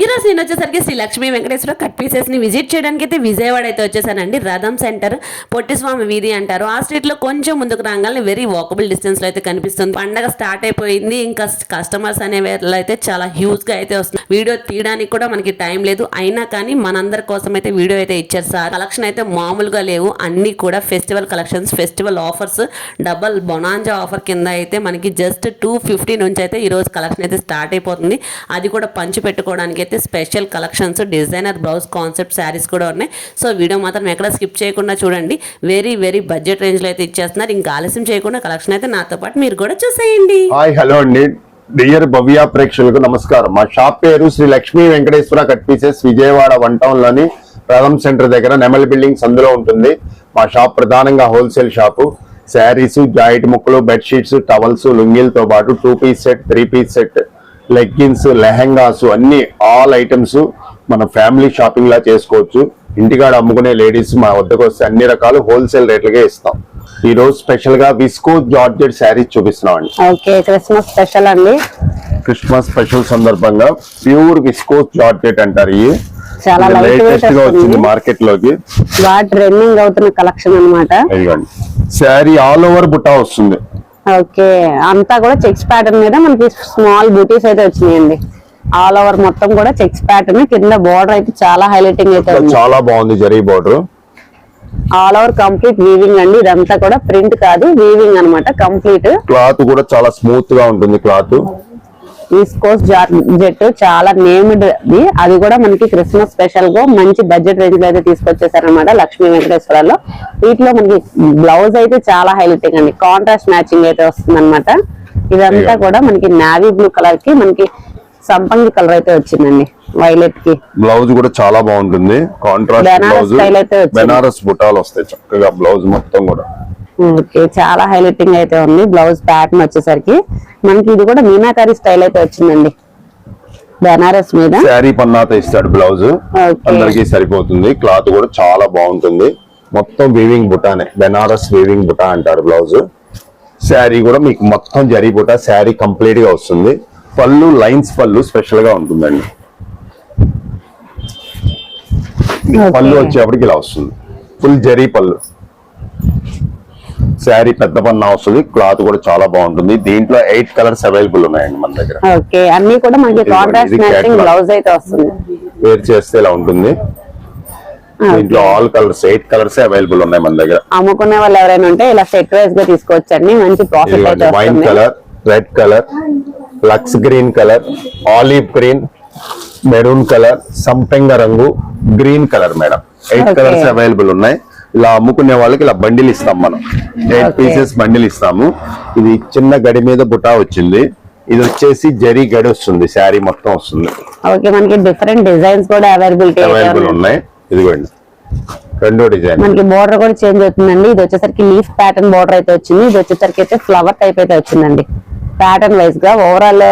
ఈ రోజు నేను వచ్చేసరికి శ్రీ లక్ష్మీ వెంకటేశ్వర కట్ పీసెస్ని విజిట్ చేయడానికి అయితే విజయవాడ అయితే వచ్చేసానండి. రథం సెంటర్ పొట్టిస్వామి వీధి అంటారు. ఆ స్ట్రీట్లో కొంచెం ముందుకు రాగానే వెరీ వాకబుల్ డిస్టెన్స్లో అయితే కనిపిస్తుంది. పండగ స్టార్ట్ అయిపోయింది. ఇంకా కస్టమర్స్ అనే అయితే చాలా హ్యూజ్గా అయితే వస్తుంది వీడియో తీయడానికి కూడా మనకి టైం లేదు. అయినా కానీ మనందరి కోసం అయితే వీడియో అయితే ఇచ్చారు సార్. కలెక్షన్ అయితే మామూలుగా లేవు. అన్ని కూడా festival collections festival offers double bonanza offer కింద అయితే మనకి జస్ట్ టూ ఫిఫ్టీ నుంచి అయితే ఈ రోజు కలెక్షన్ అయితే స్టార్ట్ అయిపోతుంది. అది కూడా పంచి పెట్టుకోవడానికి అయితే special collections designer blouse concept sarees కూడా ఉన్నాయి. సో వీడియో మాత్రం ఎక్కడ స్కిప్ చేయకుండా చూడండి. వెరీ వెరీ బడ్జెట్ రేంజ్లో అయితే ఇచ్చేస్తున్నారు. ఇంకా ఆలస్యం చేయకుండా కలెక్షన్ అయితే నాతో పాటు మీరు కూడా చూసేయండి. హాయ్ హలో అండి. డియర్ భవ్య ప్రేక్షకులకు నమస్కారం. మా షాప్ పేరు Sri Lakshmi Venkateswara cut pieces Vijayawada one టౌన్లోని Pratham centre దగ్గర నెమల్ బిల్డింగ్స్ అందులో ఉంటుంది. మా షాప్ ప్రధానంగా హోల్సేల్ షాపు. శారీస్ జాయింట్ ముక్కలు బెడ్షీట్స్ టవల్స్ లుంగీలతో పాటు two piece set three piece set leggings lehengas అన్ని ఆల్ ఐటమ్స్ మన ఫ్యామిలీ షాపింగ్ లా చేసుకోవచ్చు. ఇంటికాడ అమ్ముకునే లేడీస్ మా వద్దకు వస్తే అన్ని రకాలు హోల్సేల్ రేట్లకే ఇస్తాం. ఈ రోజు స్పెషల్గా విస్కో జార్జెట్ శారీస్ చూపిస్తున్నాం అండి. ఓకే క్రిస్మస్ స్పెషల్ అండి. క్రిస్మస్ స్పెషల్ సందర్భంగా ప్యూర్ విస్కోస్ జార్జెట్ అంటారు ఇవి. చాలా లేటెస్ట్గా వచ్చింది మార్కెట్లోకి బాగా ట్రెండింగ్ అవుతున్న కలెక్షన్ అన్నమాట. ఇదిగోండి శారీ ఆల్ ఓవర్ బుట్టా వస్తుంది. ఓకే. అంతా కూడా చెక్స్ ప్యాటర్న్ మీద మనకి స్మాల్ బూటీస్ అయితే వచ్చినాయండి. ఆల్ ఓవర్ మొత్తం కూడా చెక్స్ ప్యాటర్న్ కింద బోర్డర్ అయితే చాలా హైలైటింగ్ అయితే చాలా బాగుంది zari border all over complete weaving అండి. ఇదంతా కూడా ప్రింట్ కాదు వీవింగ్ అన్నమాట కంప్లీట్ క్లాత్ కూడా చాలా స్మూత్గా ఉంటుంది క్లాత్ ఈస్ట్ కోస్ట్ జార్జెట్ చాలా నేమ్డ్ ది అది కూడా మనకి క్రిస్మస్ స్పెషల్గా మంచి బడ్జెట్ రేంజ్లో అయితే తీసుకొచ్చేసారనమాట లక్ష్మీ వెంకటేశ్వరలో. వీటిలో మనకి బ్లౌజ్ అయితే చాలా హైలైటింగ్ అండి. కాంట్రాస్ట్ మ్యాచింగ్ అయితే వస్తుంది అనమాట ఇదంతా కూడా మనకి నావీ బ్లూ కలర్కి మనకి సంపంగి కలర్ అయితే వచ్చిందండి వైలెట్కి. బ్లౌజ్ కూడా చాలా బాగుంటుంది. కాంట్రాస్ట్. బెనారస్ బుటాలు వస్తాయి చక్కగా బ్లౌజ్ మొత్తం కూడా. ఓకే చాలా హైలైటింగ్ అయితే ఉంది. బ్లౌజ్ ప్యాటర్న్ వచ్చేసరికి మనకి ఇది కూడా మీనాకారి స్టైల్ అయితే వచ్చిందండి. బెనారస్ మీద. శారీ పన్నాత ఇస్తాడు బ్లౌజ్. అందరికి సరిపోతుంది. క్లాత్ కూడా చాలా బాగుంటుంది. మొత్తం వీవింగ్ బుటానే. బెనారస్ వీవింగ్ బుటా అంటారు బ్లౌజ్. శారీ కూడా మీకు మొత్తం జరీ బుటా. శారీ కంప్లీట్గా వస్తుంది. పళ్ళు లైన్స్ పళ్ళు స్పెషల్గా ఉంటుందండి. పళ్ళు వచ్చేప్పటికి ఇలా వస్తుంది. ఫుల్ జరీ పళ్ళు. శారీ పెద్ద పన్నా వస్తుంది. క్లాత్ కూడా చాలా బాగుంటుంది. దీంట్లో ఎయిట్ కలర్స్ అవైలబుల్ ఉన్నాయండి మన దగ్గర. ఓకే. అన్ని కూడా మనకి కాంట్రాస్ట్ మ్యాచింగ్. బ్లౌజ్ అయితే వస్తుంది. వేర్ చేస్తే ఇలా ఉంటుంది. దీంట్లో all colours eight colours available ఉన్నాయి మన దగ్గర. అమ్ముకునే వాళ్ళు ఎవరైనా ఉంటే ఇలా సెట్ వైజ్గా తీసుకోవచ్చండి. మంచి ప్రాఫిట్ వైన్ వస్తుంది. Colour red colour Lux green colour olive green maroon colour సంపెంగ రంగు green colour madam eight. Colours available ఉన్నాయి. ఇలా అమ్ముకునే వాళ్ళకి ఇలా బండిల్ ఇస్తాం మనం. ఎయిట్. పీసెస్ బండిల్ ఇస్తాము. ఇది చిన్న గడి మీద బుటా వచ్చింది. ఇది వచ్చేసి జరీ గడి వస్తుంది. శారీ మొత్తం వస్తుంది. ఓకే మనకి డిఫరెంట్ డిజైన్స్ కూడా అవైలబిలిటీ అవైలబుల్ ఉన్నాయి. ఇదిగోండి. రెండో డిజైన్. మనకి బోర్డర్ కూడా చేంజ్ అవుతుందండి. ఇది వచ్చేసరికి లీఫ్ ప్యాటర్న్ బోర్డర్ అయితే వచ్చింది. ఇది వచ్చేసరికి అయితే ఫ్లవర్ టైప్ అయితే వచ్చిందండి. ప్యాటర్న్ వైజ్గా ఓవరాల్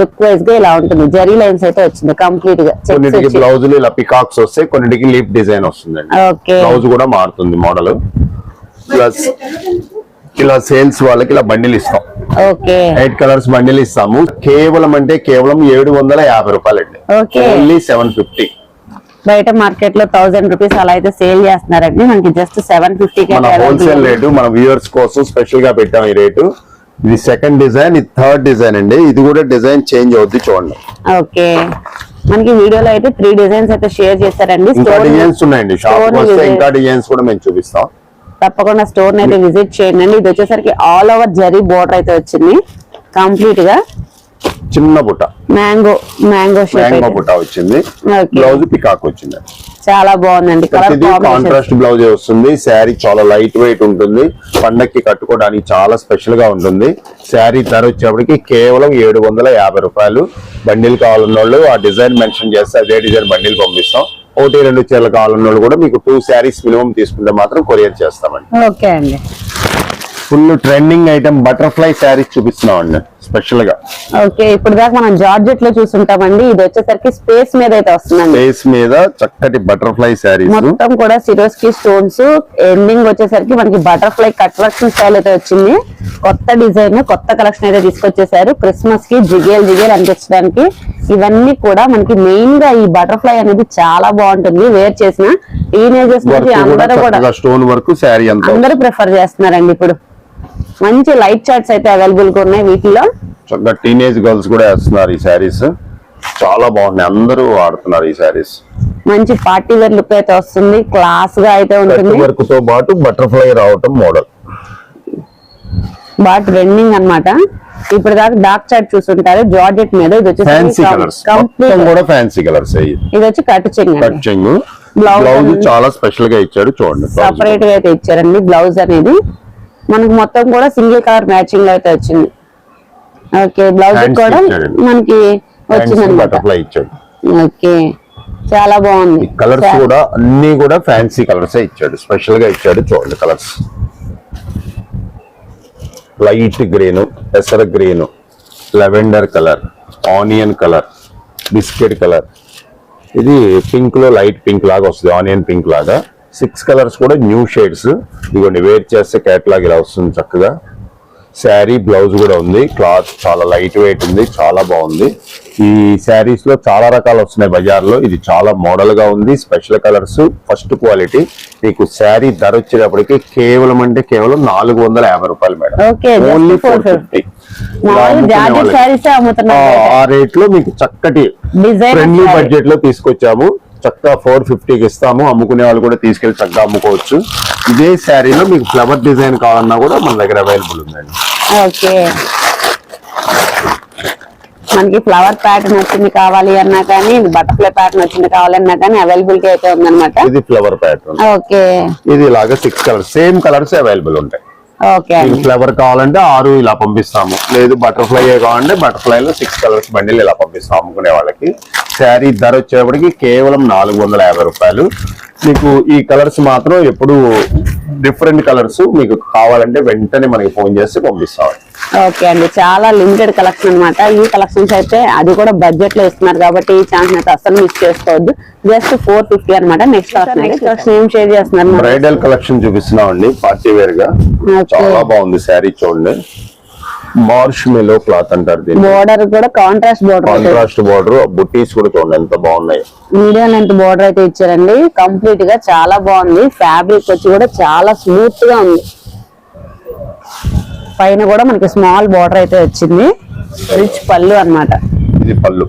లుక్ వైజ్గా ఇలా ఉంటుంది. జరీ లైన్స్ అయితే వచ్చింది కంప్లీట్గా. కొన్నిటికి బ్లౌజులు ఇలా పికాక్స్ వస్తాయి కొన్నిటికి లీప్ డిజైన్ వస్తుందండి. ఓకే. బ్లౌజ్ కూడా మారుతుంది మోడల్. ప్లస్ ఇలా సేల్స్ వాళ్ళకి ఇలా బండిల్ ఇస్తాం. ఓకే. ఎయిట్ కలర్స్ బండిల్ ఇస్తాము. కేవలం అంటే కేవలం ఏడు వందల యాభై రూపాయలండి. Okay. ఓన్లీ సెవెన్ ఫిఫ్టీ బయట మార్కెట్లో థౌసండ్ రూపీస్ అలా అయితే సేల్ చేస్తున్నారండి. మనకి జస్ట్ సెవెన్ ఫిఫ్టీ మన హోల్సేల్ రేటు మన వ్యూవర్స్ కోసం స్పెషల్గా పెట్టాం ఈ రేటు ఇది సెకండ్ డిజైన్ ఇది థర్డ్ డిజైన్ అండి. ఇది కూడా డిజైన్ చేంజ్ అవుద్ది చూడండి. ఓకే. మనకి వీడియోలో అయితే త్రీ డిజైన్స్ అయితే షేర్ చేశారండి ఇంకా స్టోర్ డిజైన్స్ ఉన్నాయండి. షాప్ వస్తే ఇంకా డిజైన్స్ కూడా మేము చూపిస్తాం. తప్పకుండా స్టోర్ అయితే విజిట్ చేయండి ఇది వచ్చేసరికి ఆల్ ఓవర్ జరీ బోర్డర్ అయితే వచ్చింది. కంప్లీట్గా. చిన్న బుట్ట. Mango mango shape mango. బుట్ట వచ్చింది. బ్లౌజ్ పికాక్ వచ్చింది. చాలా బాగుందండి. కాంట్రాస్ట్ బ్లౌజ్ వస్తుంది. శారీ చాలా లైట్ వెయిట్ ఉంటుంది. పండక్కి కట్టుకోవడానికి చాలా స్పెషల్గా ఉంటుంది. శారీ ధర వచ్చేప్పటికి కేవలం ఏడు వందల యాభై రూపాయలు. బండిల్ కావాలన్న వాళ్ళు ఆ డిజైన్ మెన్షన్ చేస్తే అదే డిజైన్ బండిల్ పంపిస్తాం. ఒకటి రెండు చీరలు కావాలన్న వాళ్ళు కూడా మీకు టూ శారీస్ మినిమం తీసుకుంటే మాత్రం కొరియర్ చేస్తామండి. ఓకే అండి. Full trending item butterfly sarees చూపిస్తున్నాం అండి స్పెషల్గా ఓకే ఇప్పుడు దాకా మనం జార్జెట్లో చూసుంటామండి. ఇది వచ్చేసరికి స్పేస్ మీద అయితే వస్తుందండి. ఫేస్ మీద చక్కటి బటర్ఫ్లై శారీస్. మొత్తం కూడా సిరోస్కి స్టోన్స్. ఎండింగ్ వచ్చేసరికి మనకి బటర్ఫ్లై కట్ వర్క్ స్టైల్ అయితే వచ్చింది. కొత్త డిజైన్ కొత్త కలెక్షన్ అయితే తీసుకొచ్చేసారు. క్రిస్మస్కి జిగేల్ జిగేల్ అనిపించడానికి ఇవన్నీ కూడా మనకి మెయిన్గా ఈ బటర్ఫ్లై అనేది చాలా బాగుంటుంది. వేర్ చేసిన టీనేజర్స్ నుంచి అందరూ కూడా స్టోన్ వర్క్ శారీ అందరూ ప్రిఫర్ చేస్తున్నారండి ఇప్పుడు. మంచి లైట్ చార్ట్స్ అయితే అవైలబుల్గా ఉన్నాయి వీటిలో. చక్కగా టీనేజ్ గర్ల్స్ కూడా వేస్తున్నారు ఈ శారీస్ చాలా బాగున్నాయి. అందరూ వాడుతున్నారు ఈ శారీస్ మంచి పార్టీ వేర్ లుక్ అయితే వస్తుంది. క్లాస్గా అయితే ఉంటుంది. వర్క్తో పాటు బటర్ఫ్లై రావటం మోడల్ బాగా ట్రెండింగ్ అన్నమాట. ఇప్పుడు దాకా డార్క్ చార్ట్ చూస్తుంటారు. జార్జెట్ మీద ఇది ఫ్యాన్సీ వచ్చేసి కలర్స్ కంప్లీట్ మొత్తం కూడా ఫ్యాన్సీ కలర్స్ అయ్యి ఇది. వచ్చి కట్ చెంగ్ కట్ చెంగ్. బ్లౌజ్ చాలా స్పెషల్గా ఇచ్చాడు చూడండి. సపరేట్గా అయితే ఇచ్చారండి. బ్లౌజ్ అనేది. మనకి మొత్తం కూడా సింగిల్ కలర్ మ్యాచింగ్లో అయితే వచ్చింది. ఓకే బ్లౌజ్ కూడా. మనకి వచ్చింది బటర్ఫ్లై ఇచ్చాడు. ఓకే చాలా బాగుంది. కలర్స్ కూడా అన్ని కూడా ఫ్యాన్సీ కలర్స్ ఇచ్చాడు. స్పెషల్గా ఇచ్చాడు చూడండి కలర్స్. లైట్ గ్రీన్ పెసర green lavender colour onion colour biscuit colour ఇది పింక్లో లైట్ పింక్ లాగా వస్తుంది ఆనియన్ పింక్ లాగా. సిక్స్ కలర్స్ కూడా న్యూ షేడ్స్. ఇదిగోండి వేర్ చేస్తే కేటలాగ్ ఇలా వస్తుంది చక్కగా. శారీ బ్లౌజ్ కూడా ఉంది. క్లాత్ చాలా లైట్ వెయిట్ ఉంది చాలా బాగుంది. ఈ శారీస్లో చాలా రకాలు వస్తున్నాయి బజార్లో ఇది చాలా మోడల్గా ఉంది స్పెషల్ కలర్స్ ఫస్ట్ క్వాలిటీ మీకు శారీ ధర వచ్చేటప్పటికి కేవలం అంటే కేవలం నాలుగు వందల యాభై రూపాయలు మేడం. Only four 450. ఫిఫ్టీ ఆ రేట్లో మీకు చక్కటి ఫ్రెండ్లీ. బడ్జెట్లో తీసుకొచ్చాము. చక్కగా ఫోర్ ఫిఫ్టీకి ఇస్తాము. అమ్ముకునే వాళ్ళు కూడా తీసుకెళ్ళి చక్కగా అమ్ముకోవచ్చు. ఇదే శారీలో మీకు ఫ్లవర్ డిజైన్ కావాలన్నా కూడా మన దగ్గర అవైలబుల్ ఉందండి. ఓకే. మనకి ఫ్లవర్ ప్యాటర్న్ వచ్చింది కావాలి అన్నా కానీ బటర్ఫ్లై ప్యాటర్న్ వచ్చింది కావాలన్నా కానీ అవైలబిలిటీ అయితే ఉందన్నమాట. ఇది ఫ్లవర్ ప్యాటర్న్ ఓకే. ఇది ఇలాగా six colours same colours available ఉంటాయి. ఓకే ఫ్లవర్ కావాలంటే ఆరు ఇలా పంపిస్తాము. లేదు బటర్ఫ్లై కావాలంటే బటర్ఫ్లై లో సిక్స్ కలర్స్ బండిల్ ఇలా పంపిస్తాం అమ్ముకునే వాళ్ళకి. శారీ ధర వచ్చేప్పటికి కేవలం నాలుగు వందల యాభై రూపాయలు. మీకు ఈ కలర్స్ మాత్రం ఎప్పుడు డిఫరెంట్ కలర్స్ మీకు కావాలంటే వెంటనే మనకి ఫోన్ చేసి పంపిస్తాం ఓకే అండి. చాలా లిమిటెడ్ కలెక్షన్ అన్నమాట. ఈ కలెక్షన్స్ అయితే అది కూడా బడ్జెట్లో ఇస్తున్నారు కాబట్టి ఈ ఛాన్స్ అయితే అసలు మిస్ చేసుకోవద్దు. జస్ట్ ఫోర్ ఫిఫ్టీ అనమాట నెక్స్ట్ కలెక్షన్ ఏం షేర్ చేస్తున్నారు? బ్రైడల్ కలెక్షన్ చూపిస్తున్నాం అండి పార్టీ వేర్గా. చాలా బాగుంది శారీ చూడండి. మార్ష్ మెలో క్లాత్ అంటారు దీన్ని. బోర్డర్ కూడా కాంట్రాస్ట్ బోర్డర్ కాంట్రాస్ట్ బార్డర్ బుట్టీస్ కూడా చూడండి ఎంత బాగున్నాయి. మీడియం లెంత్ బోర్డర్ అయితే ఇచ్చారండి. కంప్లీట్గా చాలా బాగుంది. ఫ్యాబ్రిక్ వచ్చి కూడా చాలా స్మూత్గా ఉంది. పైన కూడా మనకి స్మాల్ బోర్డర్ అయితే వచ్చింది. రిచ్ పళ్ళు అన్నమాట. ఇది పళ్ళు.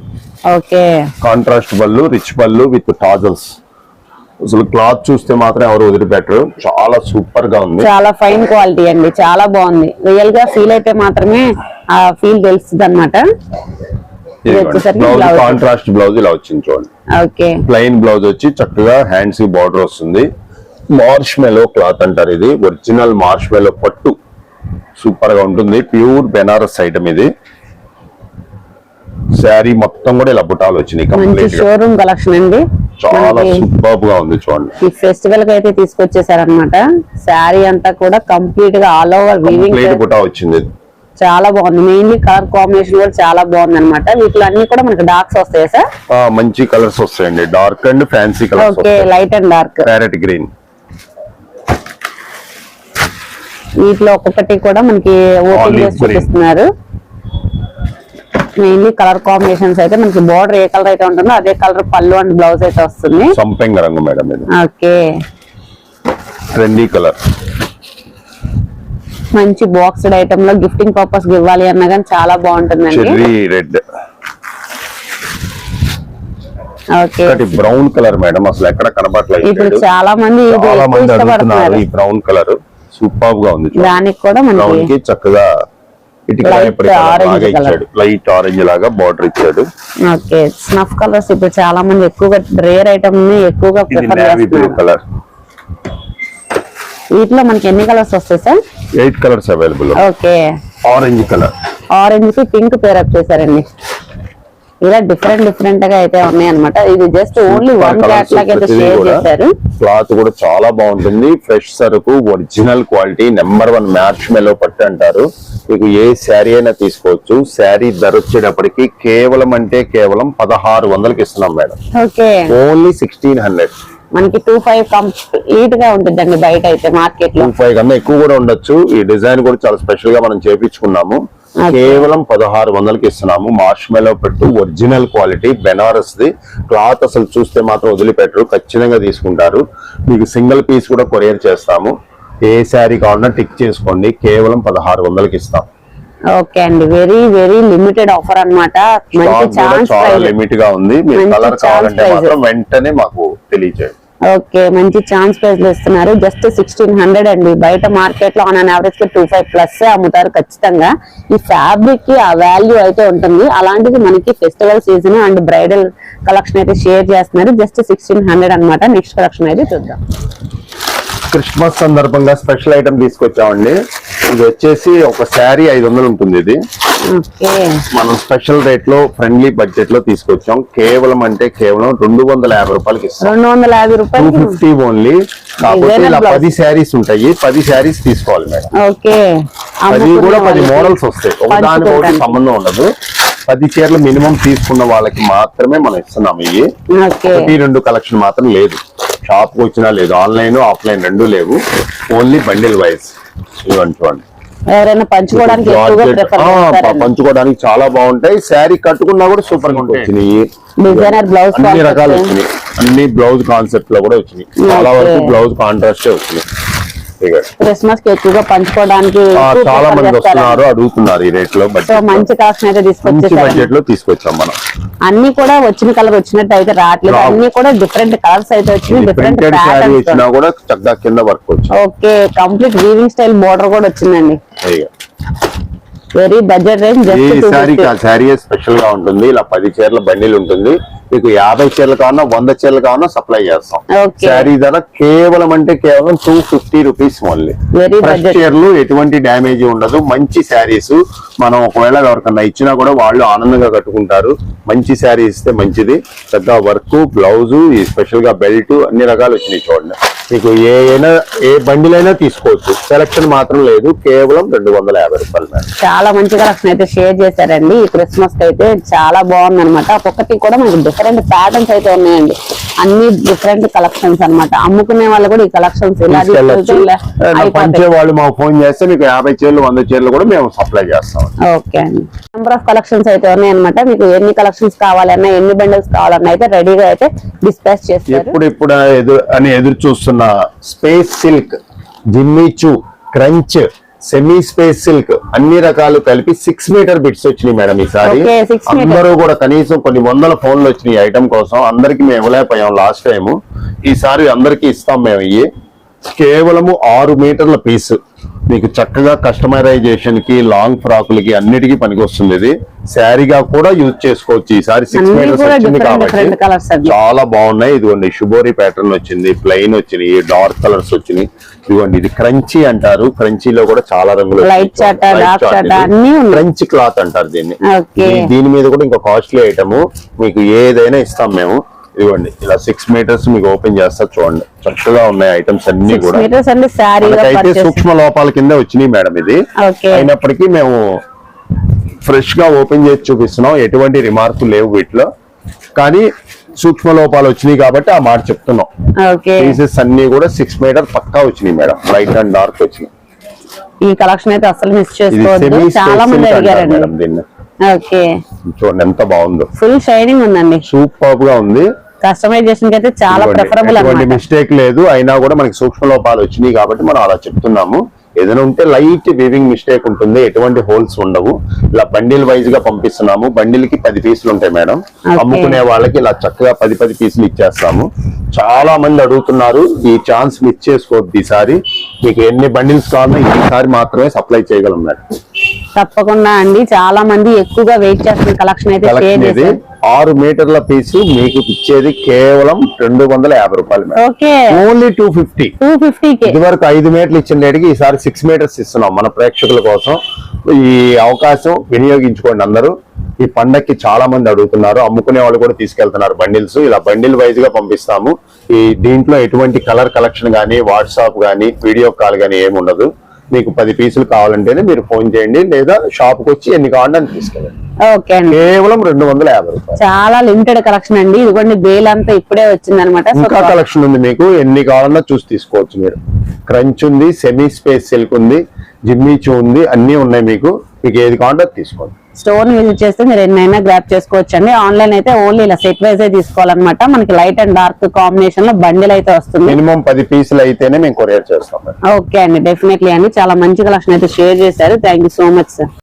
ఓకే కాంట్రాస్ట్ పళ్ళు రిచ్ పళ్ళు విత్ టాజల్స్ అసలు క్లాత్ చూస్తే మాత్రం ఎవరు వదిలిపెట్టరు. చాలా సూపర్గా ఉంది. చాలా ఫైన్ క్వాలిటీ అండి. చాలా బాగుంది. రియల్గా ఫీల్ అయితే మాత్రమే ఆ ఫీల్ తెలుస్తుంది అనమాట బ్లౌజ్. కాంట్రాస్ట్ బ్లౌజ్ ఇలా వచ్చింది చూడండి. ఓకే. ప్లెయిన్ బ్లౌజ్ వచ్చి చక్కగా హ్యాండ్స్కి బార్డర్ వస్తుంది. మార్ష్ మెలో క్లాత్ అంటారు ఇది. ఒరిజినల్ మార్ష్ మెలో పట్టు. సూపర్గా ఉంటుంది. ప్యూర్ బెనారస్ ఐటమ్ ఇది. శారీ మొత్తం కూడా ఇలా బుటాలు వచ్చినాయి కంప్లీట్ షోరూమ్ కలెక్షన్ అండి. చాలా సూపర్గా ఉంది చూడండి. ఈ ఫెస్టివల్కి అయితే తీసుకొచ్చేసారనమాట శారీ అంతా కూడా కంప్లీట్గా ఆల్ ఓవర్ వీవింగ్ బుటా వచ్చింది. చాలా బాగుంది. మెయిన్లీ కలర్ కాంబినేషన్ కూడా చాలా బాగుంది అనమాట వీటిలో అన్ని కూడా మనకి డార్క్స్ వస్తాయి సార్? మంచి కలర్స్ వస్తాయండి. Dark and fancy colours okay light and dark parrot green వీటిలో ఒక్కొక్కటి కూడా మనకి ఓపెన్ చేసి. చూపిస్తున్నారు. మెయిన్లీ కలర్ కాంబినేషన్స్ అయితే మనకి బార్డర్ ఏ కలర్ అయితే ఉంటుందో అదే కలర్ పళ్ళు అండ్ బ్లౌజ్ అయితే వస్తుంది. సంపెంగ రంగు మేడం ఇది. ఓకే. Trendy colour. మంచి బాక్స్డ్ ఐటమ్లో గిఫ్టింగ్ పర్పస్ ఇవ్వాలి అన్నా కానీ చాలా బాగుంటుందండి. Cherry red. Brown colour madam అసలు ఎక్కడ కనబడలేదు ఇప్పుడు చాలా మంది చాలా మంది అడుగుతున్నారు ఈ బ్రౌన్ కలర్. సూపర్గా ఉంది. దానికి కూడా మనకి చక్కగా లైట్ ఆరెంజ్ లాగా బార్డర్ ఇచ్చాడు. ఓకే స్నఫ్ కలర్స్ ఇప్పుడు చాలా మంది ఎక్కువగా రేర్ ఐటమ్ని ఎక్కువగా ప్రిఫర్ కలర్ వీటిలో మనకి ఎన్ని కలర్స్ వస్తాయి sir? Eight colours available okay. Orange colour ఆరెంజ్కి pink pair up చేశారండి. ఇలా డిఫరెంట్ డిఫరెంట్గా అయితే ఉన్నాయి అనమాట ఇది జస్ట్ ఓన్లీ వన్ ప్రతిదీ షేర్ చేశారు. క్లాత్ కూడా చాలా బాగుంటుంది. ఫ్రెష్ సరుకు original quality number one marshmallow పట్టు అంటారు. మీకు ఏ శారీ అయినా తీసుకోవచ్చు. శారీ ధర వచ్చేటప్పటికి కేవలం అంటే కేవలం పదహారు వందలకి ఇస్తున్నాం madam. Okay. Only sixteen hundred మనకి టూ ఫైవ్ కంప్లీట్గా ఉంటుందండి బయట అయితే మార్కెట్లో. టూ ఫైవ్ కన్నా ఎక్కువ కూడా ఉండొచ్చు. ఈ డిజైన్ కూడా చాలా స్పెషల్గా మనం చేపించుకున్నాము. కేవలం పదహారు వందలకి ఇస్తున్నాము. మార్ష్ మెలో పెట్టు ఒరిజినల్ క్వాలిటీ బెనారస్ ది క్లాత్ అసలు చూస్తే మాత్రం వదిలిపెట్టరు ఖచ్చితంగా తీసుకుంటారు. మీకు సింగిల్ పీస్ కూడా కొరియర్ చేస్తాము. ఏ శారీ కావాలన్నా టిక్ చేసుకోండి. కేవలం పదహారు వందలకి ఇస్తాం. ఓకే అండి. Very very limited offer chance చాలా లిమిట్గా ఉంది. మీరు కలర్ కావాలంటే. మాత్రం వెంటనే మాకు తెలియజేయండి ఓకే మంచి ఛాన్స్ ప్రైస్ ఇస్తున్నారు జస్ట్ సిక్స్టీన్ హండ్రెడ్ అండి. బయట మార్కెట్లో ఆన్ అన్ యావరేజ్కి టూ ఫైవ్ ప్లస్ అమ్ముతారు ఖచ్చితంగా. ఈ ఫ్యాబ్రిక్కి ఆ వాల్యూ అయితే ఉంటుంది. అలాంటిది మనకి festival season and bridal collection అయితే షేర్ చేస్తున్నారు. జస్ట్ సిక్స్టీన్ హండ్రెడ్ అనమాట నెక్స్ట్ కలెక్షన్ అయితే చూద్దాం. క్రిస్మస్ సందర్భంగా స్పెషల్ ఐటమ్ తీసుకొచ్చామండి. ఇది వచ్చేసి ఒక శారీ ఐదు వందలు ఉంటుంది ఇది. మనం స్పెషల్ రేట్లో ఫ్రెండ్లీ బడ్జెట్లో తీసుకొచ్చాం. కేవలం అంటే కేవలం రెండు వందల యాభై రూపాయలకి ఇస్తాం. రెండు వందల యాభై రూపాయలు ఫిఫ్టీ ఓన్లీ. కాకపోతే ఇలా. పది శారీస్ ఉంటాయి. పది శారీస్ తీసుకోవాలి మేడం. ఓకే. పది కూడా పది మోడల్స్ వస్తాయి. ఒకదానికి ఒకటి. సంబంధం ఉండదు. పది చీరలు మినిమం తీసుకున్న వాళ్ళకి మాత్రమే మనం ఇస్తున్నాం ఇవి. ఓకే. ఒకటి రెండు కలెక్షన్ మాత్రం లేదు. షాప్ వచ్చినా లేదు. ఆన్లైన్ ఆఫ్లైన్ రెండు లేవు. Only bundle wise. ఇవ్వండి చూడండి. ఎవరైనా పంచుకోవడానికి పంచుకోవడానికి చాలా బాగుంటాయి. శారీ కట్టుకున్నా కూడా సూపర్గా వచ్చినాయి. Designer blouse అన్ని. రకాలు వచ్చినాయి. అన్ని బ్లౌజ్ కాన్సెప్ట్లో కూడా వచ్చినాయి. చాలా. వరకు బ్లౌజ్ కాంట్రాస్ట్ వచ్చినాయి. క్రిస్మస్కి ఎక్కువగా పంచుకోవడానికి చాలా మంది. వస్తున్నారు అడుగుతున్నారు ఈ రేట్లో సో బడ్జెట్ మంచి కాస్ట్ అయితే లో తీసుకొచ్చాం మనం. అన్ని కూడా వచ్చిన కలర్ వచ్చినట్టు అయితే రావట్లేదు. రావు. అన్ని కూడా డిఫరెంట్ కలర్స్ అయితే వచ్చినాయి డిఫరెంట్ కూడా. చక్కగా కింద work okay complete weaving style border కూడా వచ్చిందండి. వెరీ బడ్జెట్ రేంజ్ ఈ శారీ స్పెషల్గా ఉంటుంది. ఇలా పది చీరల బండిల్ ఉంటుంది. మీకు యాభై చీరలు కావాలన్నా వంద చీరలు కావాలన్నా సప్లై చేస్తాం. శారీ ధర కేవలం అంటే కేవలం two fifty rupees only fresh. చీరలు ఎటువంటి డ్యామేజ్ ఉండదు. మంచి శారీస్ మనం ఒకవేళ ఎవరికన్నా ఇచ్చినా కూడా వాళ్ళు ఆనందంగా కట్టుకుంటారు. మంచి శారీ ఇస్తే మంచిది. పెద్ద వర్క్ బ్లౌజ్ ఈ స్పెషల్గా బెల్ట్ అన్ని రకాలు వచ్చినాయి చూడండి. మీకు ఏ అయినా ఏ బండిల్ అయినా తీసుకోవచ్చు. సెలక్షన్ మాత్రం లేదు. కేవలం రెండు వందల యాభై రూపాయలు చాలా మంచి కలెక్షన్ అయితే షేర్ చేశారండి. ఈ క్రిస్మస్ అయితే చాలా బాగుంది అనమాట ఒక్కొక్కటి కూడా మనకి డిఫరెంట్ ప్యాటర్న్స్ అయితే ఉన్నాయండి. అన్ని డిఫరెంట్ కలెక్షన్స్ అన్నమాట. అమ్ముకునే వాళ్ళు కూడా ఈ కలెక్షన్స్ వాళ్ళు మాకు ఫోన్ చేస్తే మీకు యాభై చీరలు వంద చీరలు కూడా మేము సప్లై చేస్తాం. ఓకే అండి. నెంబర్ ఆఫ్ కలెక్షన్స్ అయితే ఉన్నాయి అనమాట మీకు ఎన్ని కలెక్షన్స్ కావాలన్నా ఎన్ని బండిల్స్ కావాలన్నా అయితే రెడీగా అయితే డిస్పాచ్ చేస్తారు. ఇప్పుడు ఎదురు అని ఎదురు చూస్తున్న space silk Jimmy Choo crunch semi space silk అన్ని రకాలు కలిపి సిక్స్ మీటర్ బిట్స్ వచ్చినాయి మేడం ఈసారి. అందరూ కూడా కనీసం కొన్ని వందల ఫోన్లు వచ్చినాయి ఐటమ్ కోసం. అందరికి మేము ఇవ్వలేకపోయాం లాస్ట్ టైం ఈసారి అందరికి ఇస్తాం మేము ఇవి కేవలము ఆరు మీటర్ల పీస్ మీకు చక్కగా కస్టమైజేషన్కి లాంగ్ ఫ్రాకులకి అన్నిటికీ పనికొస్తుంది ఇది. శారీగా కూడా యూజ్ చేసుకోవచ్చు ఈసారి సిక్స్ మీటర్స్ వచ్చింది కాబట్టి. చాలా బాగున్నాయి. ఇదిగోండి షుబోరి ప్యాటర్న్ వచ్చింది ప్లెయిన్ వచ్చినాయి డార్క్ కలర్స్ వచ్చినాయి. ఇదిగోండి ఇది క్రంచీ అంటారు. క్రంచీలో కూడా చాలా రంగులు. క్రంచీ క్లాత్ అంటారు దీన్ని. దీని మీద కూడా ఇంకా కాస్ట్లీ ఐటమ్ మీకు ఏదైనా ఇస్తాం మేము. ఇదిగోండి ఇలా సిక్స్ మీటర్స్ మీకు ఓపెన్ చేస్తా చూడండి. చక్కగా ఉన్నాయి ఐటమ్స్ అన్ని కూడా. పర్చేస్ సూక్ష్మ లోపాల కింద వచ్చినాయి మేడం ఇది. అయినప్పటికీ మేము ఫ్రెష్గా ఓపెన్ చేసి చూపిస్తున్నాం. ఎటువంటి రిమార్కులు లేవు వీటిలో. కానీ సూక్ష్మ లోపాలు వచ్చినాయి కాబట్టి ఆ మాట చెప్తున్నాం. పీసెస్ అన్ని కూడా సిక్స్ మీటర్ పక్కా వచ్చినాయి మేడం. లైట్ అండ్ డార్క్ వచ్చినాయి. ఈ కలెక్షన్ అయితే అసలు మిస్ చేసుకోవద్దు. చాలా మంది అడిగారండి. చూడండి ఎంత బాగుందో. ఫుల్ షైనింగ్ ఉందండి. సూపర్గా ఉంది. కస్టమైజేషన్కి అయితే చాలా. ప్రిఫరబుల్ అన్నమాట. మిస్టేక్ లేదు. అయినా కూడా మనకి సూక్ష్మ లోపాలు వచ్చినాయి కాబట్టి మనం అలా చెప్తున్నాము. ఏదైనా ఉంటే లైట్ వీవింగ్ మిస్టేక్ ఉంటుంది. ఎటువంటి హోల్స్ ఉండవు. ఇలా బండిల్ వైజ్గా పంపిస్తున్నాము. బండిల్కి పది పీసులు ఉంటాయి మేడం. అమ్ముకునే వాళ్ళకి ఇలా చక్కగా పది పది పీసులు ఇచ్చేస్తాము. చాలా మంది అడుగుతున్నారు ఈ ఛాన్స్ మిస్ చేసుకోవద్దు ఈసారి. మీకు ఎన్ని బండిల్స్ కావాలన్నా ఈసారి మాత్రమే సప్లై చేయగలం మేడం. తప్పకుండా అండి. చాలా మంది ఎక్కువగా వెయిట్ చేస్తున్న కలెక్షన్ అయితే ఆరు మీటర్ల పీసు మీకు ఇచ్చేది కేవలం రెండు వందల యాభై రూపాయలు only two fifty two fifty ఇది వరకు ఐదు మీటర్లు ఇచ్చిన రేటుకి ఈసారి సిక్స్ మీటర్స్ ఇస్తున్నాం మన ప్రేక్షకుల కోసం. ఈ అవకాశం వినియోగించుకోండి అందరూ. ఈ పండక్కి చాలా మంది అడుగుతున్నారు. అమ్ముకునే వాళ్ళు కూడా తీసుకెళ్తున్నారు బండిల్స్. ఇలా బండిల్ వైజ్గా పంపిస్తాము. ఈ దీంట్లో ఎటువంటి కలర్ కలెక్షన్ గానీ వాట్సాప్ గానీ వీడియో కాల్ గానీ ఏమి ఉండదు మీకు పది పీసులు కావాలంటేనే మీరు ఫోన్ చేయండి లేదా షాప్కి వచ్చి ఎన్ని కావాలంటే అన్ని తీసుకెళ్ళండి. ఓకే అండి. కేవలం రెండు వందల యాభై రూపాయలు. చాలా లిమిటెడ్ కలెక్షన్ అండి. ఇదిగోండి బేల్ అంతా ఇప్పుడే వచ్చింది అనమాట ఇంకా కలెక్షన్ ఉంది మీకు. ఎన్ని కావాలన్నా చూసి తీసుకోవచ్చు మీరు. క్రంచ్ ఉంది సెమీ స్పేస్ సిల్క్ ఉంది జిమ్మిచూ ఉంది అన్ని ఉన్నాయి మీకు. మీకు ఏది కావాలంటే తీసుకోండి. స్టోర్ విజిట్ చేస్తే మీరు ఎన్నైనా గ్రాప్ చేసుకోవచ్చు అండి ఆన్లైన్ అయితే ఓన్లీ ఇలా సెట్ వైజ్ తీసుకోవాలన్నమాట. మనకి లైట్ అండ్ డార్క్ కాంబినేషన్లో బండిల్ అయితే వస్తుంది. మినిమం పది పీసులు అయితేనే మేము కొరియర్ చేస్తాం. ఓకే అండి డెఫినెట్లీ అండి. చాలా మంచి కలెక్షన్ అయితే షేర్ చేశారు. Thank so much sir